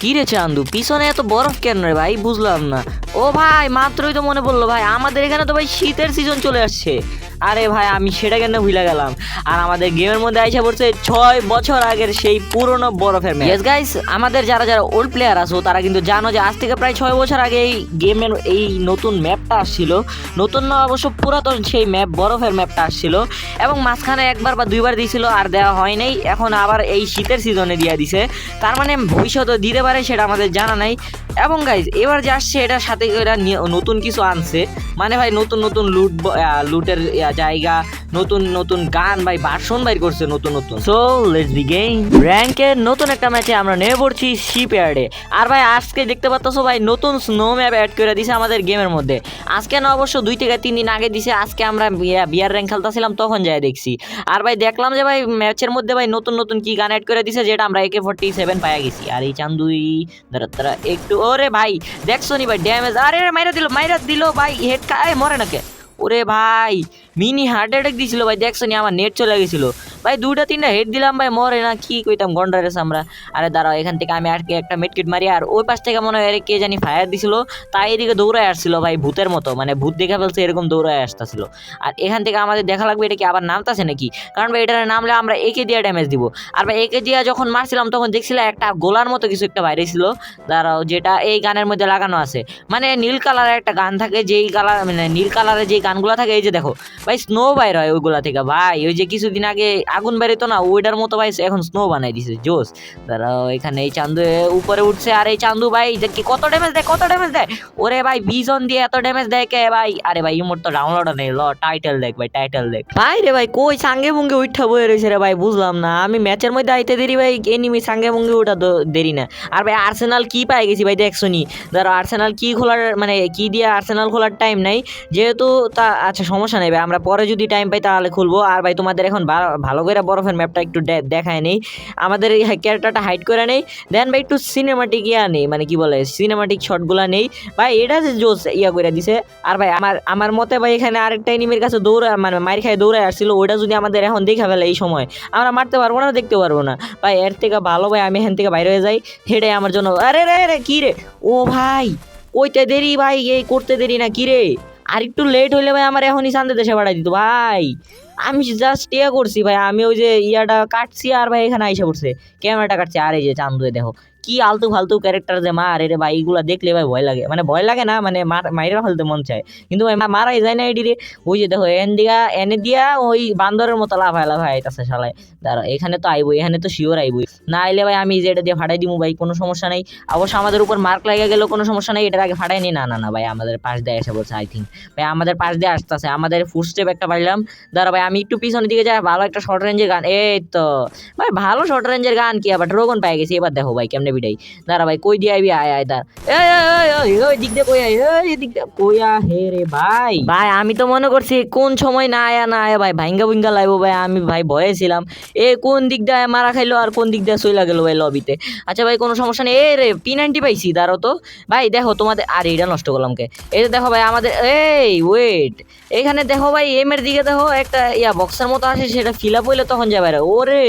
কি রে চান্দু, পিছনে এত বরফ কেন রে ভাই? বুঝলাম না। ও ভাই, মাত্রই তো মনে পড়ল ভাই, আমাদের এখানে তো ভাই শীতের সিজন চলে আসছে। আরে ভাই, আমি সেটা কেন ভুলে গেলাম? আর আমাদের গেমের মধ্যে আইসা পড়ছে ছয় বছর আগের সেই পুরনো বরফের ম্যাচ। গাইস আমাদের যারা যারা ওল্ড প্লেয়ার আছো, তারা কিন্তু জানো যে আজ থেকে প্রায় ছয় বছর আগে এই গেমের এই নতুন ম্যাপটা আসছিল। নতুন না, অবশ্য পুরাতন সেই ম্যাপ বরফের ম্যাপটা আসছিল। এবং মাঝখানে একবার বা দুইবার দিয়েছিল, আর দেওয়া হয় নাই। এখন আবার এই শীতের সিজনে দিয়ে দিছে। তার মানে ভবিষ্যতে দিতে পারে সেটা আমাদের জানা নাই। এবং গাইজ এবার যে আসছে, এটার সাথে এরা নতুন কিছু আনছে। মানে ভাই নতুন নতুন লুট লুটের জায়গা নতুন নতুন গান ভাই ভার্সন বাইর করছে নতুন নতুন। সো লেটস বিগেইন র্যাঙ্কের নতুন একটা ম্যাচে আমরা নেমে পড়ছি শিপ ইয়ার্ডে আর ভাই, আজকে দেখতে পাচ্ছ ভাই, নতুন স্নো ম্যাপ অ্যাড করে দিছে আমাদের গেমের মধ্যে। আজকে না, অবশ্য দুই থেকে তিন দিন আগে দিছে, আজকে আমরা বিয়া- বিয়ার র্যাঙ্ক খেলতেছিলাম, তখন যাই দেখছি। আর ভাই, দেখলাম যে ভাই ম্যাচের মধ্যে ভাই, নতুন নতুন কি গান অ্যাড করে দিছে, যেটা আমরা একে ফোর্টি সেভেন পাইয়া গেছি। আর এই চান্দুই, দাঁড়া একটু, ওরে ভাই, দেখছ নি ভাই ড্যামেজ আরে মাইরা দিল মাইরা দিল ভাই, হেড মরে নাকে? ওরে ভাই মিনি হার্ট অ্যাটাক দিয়েছিল ভাই দেখছ নি? আমার নেট চলে গেছিল। ভাই, দুইটা, তিনটা হেড দিলাম ভাই, মরে না, কি কইতাম গন্ডারেস আমরা আরে দাঁড়াও, এখান থেকে আমি আর কি একটা মেটকিট মারি, আর ওই পাশ থেকে মনে হয় কে জানি ফায়ার দিছিল, তাই এদিকে দৌড়ায় আসছিল ভাই, ভূতের মতো মানে ভূত দেখা ফেলছে, এরকম দৌড়ায় আসতেছিল। আর এখান থেকে আমাদের দেখা লাগবে এটা কি আবার নামতাছে নাকি? কারণ ভাই, এটার নামলে আমরা একে দিয়ে ড্যামেজ দিব। আর ভাই, একে দিয়ে যখন মারছিলাম, তখন দেখছিলাম একটা গোলার মতো কিছু একটা বাইরে ছিল। দাঁড়াও, যেটা এই গানের মধ্যে লাগানো আছে। মানে নীল কালারের একটা গান থাকে, যেই কালার মানে নীল কালারের যেই গানগুলো থাকে, এই যে দেখো। ভাই স্নো বাইর হয় ওইগুলা থেকে, ভাই, ওই যে কিছুদিন আগে আগুন বেরোতো না ওইটার মতো ভাই এখন স্নো বানাই দিছে জোস দাঁড়াও এখানে এই চান্দু উপরে উঠছে, আর এই চান্দু ভাই কি কত ড্যামেজ দেয়, কত ড্যামেজ দেয়। ওরে ভাই বিজন দিয়ে এত ড্যামেজ দেয় কে ভাই? আরে ভাই, ইমোট তো ডাউনলোড নেই, ল টাইটেল দেখ ভাই টাইটেল দেখ। ভাই রে ভাই, কই সাঙ্গে মুঙ্গে উঠা বয়ে রয়েছে রে ভাই, বুঝলাম না। আমি ম্যাচের মধ্যে আইতে দেরি ভাই এনিমি সাঙ্গে মুঙ্গে তো দেরি না। আর ভাই আর্সেনাল কি পাই গেছি ভাই দেখছ নি ধরো আর্সেনাল কি খোলার মানে কি দিয়ে আর্সেনাল খোলার টাইম নাই, যেহেতু তা আচ্ছা সমস্যা নেই ভাই, আমরা পরে যদি টাইম পাই তাহলে খুলবো। আর ভাই, তোমাদের এখন ভা- ভালো করে বরফের ম্যাপটা একটু দেখায় নেই। আমাদের এই ক্যারেক্টারটা হাইড করে নেই। দেন ভাই একটু সিনেমাটিক ইয়া নেই মানে কি বলে সিনেমাটিক শটগুলা নেই। ভাই, এটা যে জোস ইয়া করে দিছে। আর ভাই, আমার আমার মতে ভাই, এখানে আরেকটা এনিমির কাছে দৌড়া মানে মার খায় দৌড়ায় আসছিল, ওইটা যদি আমাদের এখন দেখা ফেলে এই সময়, আমরা মারতে পারব না, দেখতে পারব না। ভাই, এর থেকে ভালো ভাই, আমি এখান থেকে বাইরে হয়ে যাই। হেঁটে আমার জন্য, আরে রে রে, কী রে? ও ভাই ওইটা দেরি ভাই, এই করতে দেরি না, কি রে? আর একটু লেট হইলে ভাই, আমার এখনই শান্তি দেশে পাঠাই দিত, ভাই। আমি জাস্ট ইয়ে করছি ভাই, আমি ওই যে ইয়াটা কাটছি আর ভাই এখানে আইসা পড়ছে। ক্যামেরাটা কাটছি, আর এই যে চান্দুয়ে দেখো। কি আলতু ফালতু ক্যারেক্টার যে মার রে ভাই এইগুলা দেখলে ভাই ভয় লাগে। মানে ভয় লাগে না মানে মাইরা ফেলতে মন চায়। কিন্তু ভাই মারাই যায় না এটি রে। ওই যে দেখো, এন দিয়া, এনে দিয়া ওই বান্দরের মতো লাফায় লাফায় আইতাছে শালায়। দাঁড়া, এখানে তো আইবই, এখানে তো শিওর আইবই। না আইলে ভাই আমি যে এটা দিয়ে ফাটাই দিবো ভাই, কোনো সমস্যা নেই। অবশ্য আমাদের উপর মার্ক লাগে গেলেও কোনো সমস্যা নেই, এটার আগে ফাটাই নি। না না না ভাই, আমাদের পাশ দিয়ে এসে বলছে আই থিঙ্ক ভাই, আমাদের পাশ দিয়ে আসতেছে, আমাদের ফুড স্টেপ একটা পাইলাম। দাঁড়া ভাই, আমি একটু পিছনের দিকে যাই, ভালো একটা শর্ট রেঞ্জের গান। এই তো, ভাই, ভালো শর্ট রেঞ্জের গান কি আবার? ড্রগন পাই গেছি, এবার দেখো ভাই, কেমনে কই দিয়ে আইবি? আয় আয় দাঁড়া। এই, এই, এই, এই, ওই কই আয়? এই দিক কই আ হে রে ভাই? ভাই আমি তো মনে করছি কোন সময় না আয়া না আয়া ভাই ভাইঙ্গা ভুঙ্গা লাইবো ভাই আমি ভাই ভয়ে ছিলাম। এ কোন দিক দিয়ে মারা খাইলো আর কোন দিক দিয়ে চইলা গেল ভাই লবিতে? আচ্ছা ভাই কোনো সমস্যা নেই। এ রে পি নাইনটি পাইছি দাঁড়ো তো। ভাই দেখো তোমাদের আর এইটা নষ্ট করলাম কে? এই দেখো ভাই আমাদের এই ওয়েট এখানে দেখো ভাই এমের দিকে দেখো একটা ইয়া বক্সের মতো আসে সেটা ফিল আপ হইলে তখন যাবে ওরে!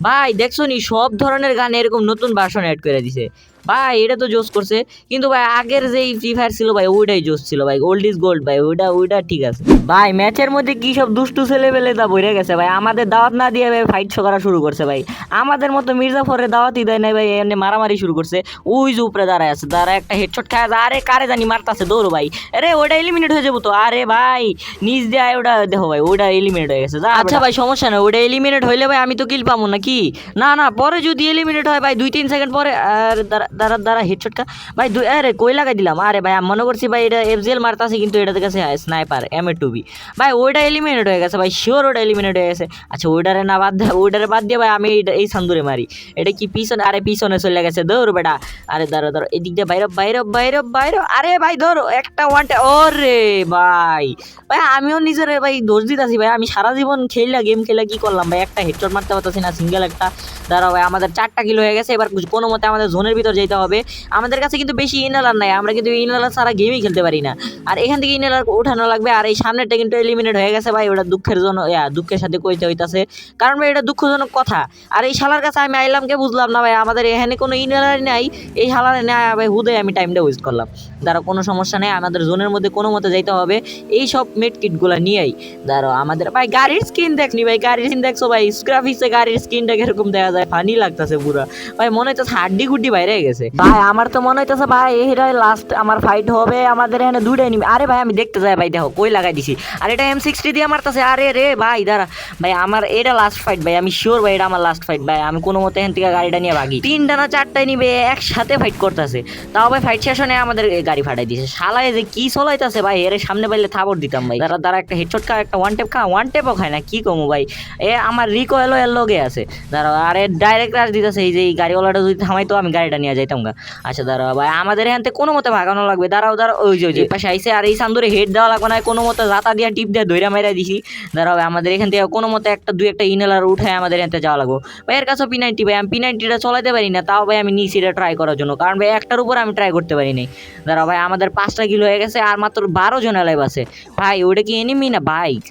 ভাই দেখছ নি? সব ধরনের গান এরকম নতুন ভার্সন অ্যাড করে দিছে। ভাই, এটা তো জোস করছে। কিন্তু ভাই, আগের যেই ফ্রি ফায়ার ছিল ভাই, ওইটাই জোস ছিল ভাই। গোল্ড ইজ গোল্ড ভাই, ওইটা ওইটা ঠিক আছে। ভাই, ম্যাচের মধ্যে কি সব দুষ্টু ছেলে পেলে তা বইরে গেছে ভাই? আমাদের দাওয়াত না দিয়ে ভাই ফাইট করা শুরু করছে ভাই। আমাদের মতো মির্জাফরের দাওয়াতই দেয় নাই ভাই, এমনি মারামারি শুরু করছে। ওই যে উপরে দাঁড়ায় আছে দাঁড়া একটা হেডশট খায় আরে, কারে জানি মারতাছে, দৌড় ভাই। আরে ওটা এলিমিনেট হয়ে যাব তো। আরে ভাই, নিজ দেয় ওটা দেখো ভাই ওটা এলিমিনেট হয়ে গেছে। আচ্ছা ভাই, সমস্যা নেই ওটা এলিমিনেট হইলে ভাই আমি তো কিল পাবো না কি না না, পরে যদি এলিমিনেট হয় ভাই, দুই, তিন সেকেন্ড পরে, আর দাঁড়া দাঁড়া হেডশটটা ভাই, দুই আরে, কই লাগাই দিলাম? আরে ভাই আমি মনে করছি ভাই এটা এফ এফজেল মারতাছে, কিন্তু এটাতে কাছে sniper M A two B ভাই, ওইটা এলিমিনেট হয়ে গেছে, ভাই শিওর ওটা এলিমিনেট হয়ে গেছে। আচ্ছা ওইটারে না বাদ দে ওইটারে বাদ দিয়ে ভাই, আমি এই সান্দুরে মারি। এটা কি পিছনে আরে, পিছনে চলে গেছে দৌড় বেটা। আরে দাঁড়ো ধরো এদিক দিয়ে বাইরে বাইরে বাইরে বাইরে। আরে ভাই, ধরো, একটা ওয়ানটা ওরে ভাই। ভাই, আমিও নিজের ভাই দোষ দিতেছি, ভাই। আমি সারা জীবন খেললা গেম খেলা কি করলাম ভাই? একটা হেডশট মারতে পারতেছি না সিঙ্গেল একটা। দাঁড়াও ভাই, আমাদের চারটা কিলো হয়ে গেছে, এবার কোনো মতে আমাদের জোনের ভিতর যেতে যেতে হবে। আমাদের কাছে কিন্তু বেশি ইনহেলার নাই, আমরা কিন্তু ইনহেলার ছাড়া গেমই খেলতে পারি না। আর এখান থেকে ইনহেলার ওঠানো লাগবে, আর এই সামনেরটা কিন্তু এলিমিনেট হয়ে গেছে ভাই, ওটা দুঃখের জন্য দুঃখের সাথে কইতে হইতাছে। কারণ ভাই, এটা দুঃখজনক কথা। আর এই শালার কাছে আমি আইলাম কে বুঝলাম না ভাই, আমাদের এখানে কোনো ইনহেলার নাই। এই শালার না ভাই, হুদে আমি টাইমটা ওয়েস্ট করলাম। দাঁড়া কোনো সমস্যা নেই, আমাদের জোনের মধ্যে কোনো মতে যাইতে হবে। এই সব মেড কিটগুলো নিয়েই। দাঁড়ো আমাদের, ভাই, গাড়ির স্ক্রিন দেখনি ভাই, গাড়ির স্ক্রিন দেখছ ভাই? গ্রাফিক্সে গাড়ির স্ক্রিনটা কীরকম দেখা যায় ফানি লাগতেছে পুরো। ভাই, মনে হচ্ছে হাড্ডি গুড্ডি বাইরে গেছে। ভাই, আমার তো মনে হইতেছে, ভাই এটাই লাস্ট আমার ফাইট হবে, আমাদের এখানে দুইটাই নিবে। আরে ভাই, আমি দেখতে যাই, ভাই, দেখো, কই লাগাই দিছি। আর এটা এম সিক্সটি দিয়ে মারতেছে, আরে রে ভাই, দাঁড়া। ভাই, আমার এটা লাস্ট ফাইট ভাই, আমি শিওর ভাই, এটা আমার লাস্ট ফাইট ভাই। আমি কোনো মতে এখান থেকে গাড়িটা নিয়ে ভাগি। তিনটা না চারটায় নিবে, একসাথে ফাইট করতেছে। তাও ভাই ফাইট হয়ে আমাদের গাড়ি ফাটাই দিছে। শালায় যে কি চলাইতেছে, ভাই, এর সামনে পাইলে থাবর দিতাম, ভাই। দাঁড়া দাঁড়া, একটা হেডশট খা, একটা ওয়ান টেপ খা ওয়ান টেপও খায় না, কি কমু, ভাই? এ আমার রিকো এলো এর লগে আছে। দাঁড়া আরে ডাইরেক্ট রাশ দিতেছে, এই যে গাড়িওয়ালাটা যদি থামাই তো আমি গাড়িটা নিয়ে যাইতাম গা আচ্ছা দাঁড়া ভাই আমাদের এখান থেকে কোনো মতে ভাগানো লাগবে। দাঁড়াও দাঁড়াও ওই যে ওই যে পাশে আইসে আর এই সান্দুরে হেড দেওয়া লাগবে না কোনো মতে জাতা দিয়া টিপ দিয়ে ধৈরা মেরা দিছি। দাঁড়াও আমাদের এখান থেকে কোনো মতে একটা দুই একটা ইনহেলার উঠায় আমাদের এখান থেকে যাওয়া লাগবো। ভাই এর কাছে পি নাইনটি ভাই আমি পি নাইনটিটা চলাইতে পারি না তাও ভাই আমি নিয়েছি এটা ট্রাই করার জন্য। কারণ ভাই একটার উপর আমি ট্রাই করতে পারি নাই। দাঁড়াও ভাই আমাদের পাঁচটা কিলো হয়ে গেছে আর মাত্র বারো জন এলাইভ আছে। ভাই ওটা কি এনিমি না বাইক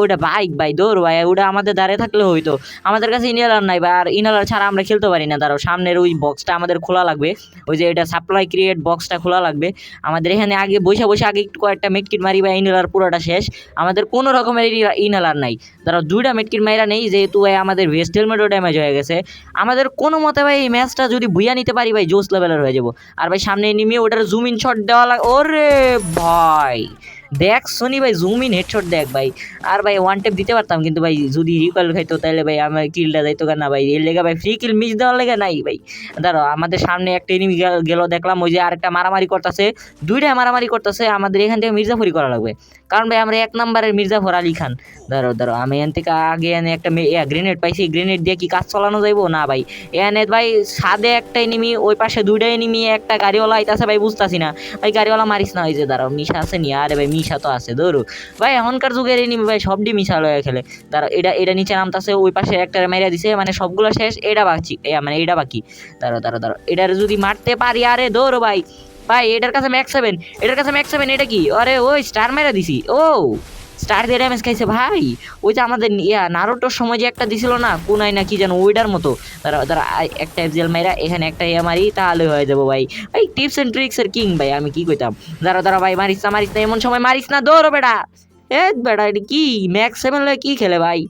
ওটা বাইক ভাই দৌড় ভাই ওটা আমাদের দাঁড়িয়ে থাকলে হইতো। আমাদের কাছে ইনহেলার নাই ভাই আর ইনহেলার ছাড়া আমরা খেলতে পারি না। দাঁড়াও সামনের ওই বক্সটা আমাদের খোলা লাগবে। ওই যে এটা সাপ্লাই ক্রিয়েট বক্সটা খোলা লাগবে। আমাদের এখানে আগে বসে বসে আগে একটু কয়েকটা মেটকিট মারি বা ইনহেলার পুরোটা শেষ। আমাদের কোনো রকমের ইনহেলার নাই। দাঁড়াও দুইটা মেটকিট মাইরা নেই, যেহেতু ভাই আমাদের ভেস্ট হেলমেটও ড্যামেজ হয়ে গেছে। আমাদের কোনো মতে ভাই এই ম্যাচটা যদি বুইয়া নিতে পারি ভাই, জোস লেভেলের হয়ে যাব। আর ভাই সামনে নিমে ওটার জুম ইন শট দেওয়া লাগে ওরে ভাই! দেখ শুনি ভাই জুম ইন হেডশট দেখ ভাই। আর ভাই ওয়ান টেপ দিতে পারতাম, কিন্তু ভাই, যদি রিকল খাইতো তাহলে ভাই, আমার কিলটা যাইতো না ভাই? এর লেগে ভাই ফ্রি কিল মিস দেওয়ার লেগে নাই ভাই। ধরো আমাদের সামনে একটা এনিমি গেল দেখলাম, ওই যে আরেকটা মারামারি করতেছে। দুইটা মারামারি করতেছে, আমাদের এখান থেকে মির্জাফুরি করা লাগবে। কারণ ভাই, আমরা এক নম্বরের মির্জাফর আলী খান। ধরো ধরো, আমি এখান থেকে আগে এনে একটা গ্রেনেড পাইছি। গ্রেনেড দিয়ে কি কাজ চালানো যাইবো? না ভাই। এনে ভাই, সাদে একটা এনিমি ওই পাশে দুইটা এনিমি একটা গাড়িওয়ালা আইতাছে ভাই, বুঝতাছি না। ভাই, গাড়িওয়ালা মারিস না, ওই যে দাঁড়াও মিশা আছে নি? আরে ভাই, মিশা তো আছে, ধরো। ভাই, এখনকার যুগের এনিমি ভাই সবটি মিশা লয়ে খেলে। দাঁড়াও এটা এটা নিচে নামতাছে, ওই পাশে একটা মাইরা দিছে মানে সবগুলো শেষ, এটা বাকি মানে এটা বাকি। দাঁড়াও দাঁড়াও দাঁড়াও এটার যদি মারতে পারি, আরে ধরো ভাই। ভাই, এটার কাছে ম্যাক্স সেভেন এটার কাছে ম্যাক্স সেভেন এটা কি? আরে, ওই স্টার মেরা দিছি। ও স্টার দিয়ে ড্যামেজ খাইছে ভাই। ওই যে আমাদের ইয়া, নারোটোর সময় যে একটা দিছিল না কোনাই না কি যেন ওইটার মতো। তারা তারা একটা এফজেল মাইরা এখানে একটা ইয়া মারি, তাহলে হয়ে যাব ভাই। ভাই টিপস এন্ড ট্রিক্সের কিং ভাই, আমি কি কইতাম? দাঁড়া দাঁড়া ভাই, মারিস না মারিস না, এমন সময় মারিস না, দৌড়ো বেটা। এ বেটা, এটা কি? ম্যাক্স সেভেন লয়ে কি খেলে ভাই?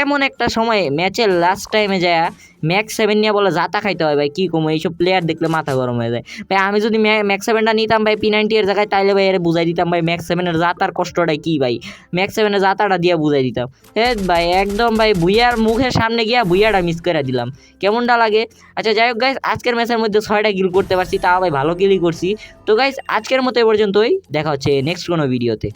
এমন একটা সময় ম্যাচের লাস্ট টাইমে যায় ম্যাক্স সেভেন নিয়ে বলে জাতা খাইতে হয় ভাই, কী কমো? এইসব প্লেয়ার দেখলে মাথা গরম হয়ে যায়। ভাই, আমি যদি ম্যাক্স সেভেনটা নিতাম ভাই পি নাইনটি এর জায়গায়, তাইলে ভাই এর বুঝাই দিতাম ভাই ম্যাক্স সেভেনের জাতার কষ্টটাই কী ভাই? ম্যাক্স সেভেনের জাতাটা দিয়ে বুঝাই দিতাম। হে ভাই, একদম ভাই, ভুইয়ার মুখের সামনে গিয়া ভুইয়াটা মিস করে দিলাম। কেমনটা লাগে? আচ্ছা যাই হোক গাইস আজকের ম্যাচের মধ্যে ছয়টা গিল করতে পারছি তাও ভাই ভালো গিলই করছি। তো গাইস আজকের মতো এ পর্যন্তই, দেখা হচ্ছে নেক্সট কোনো ভিডিওতে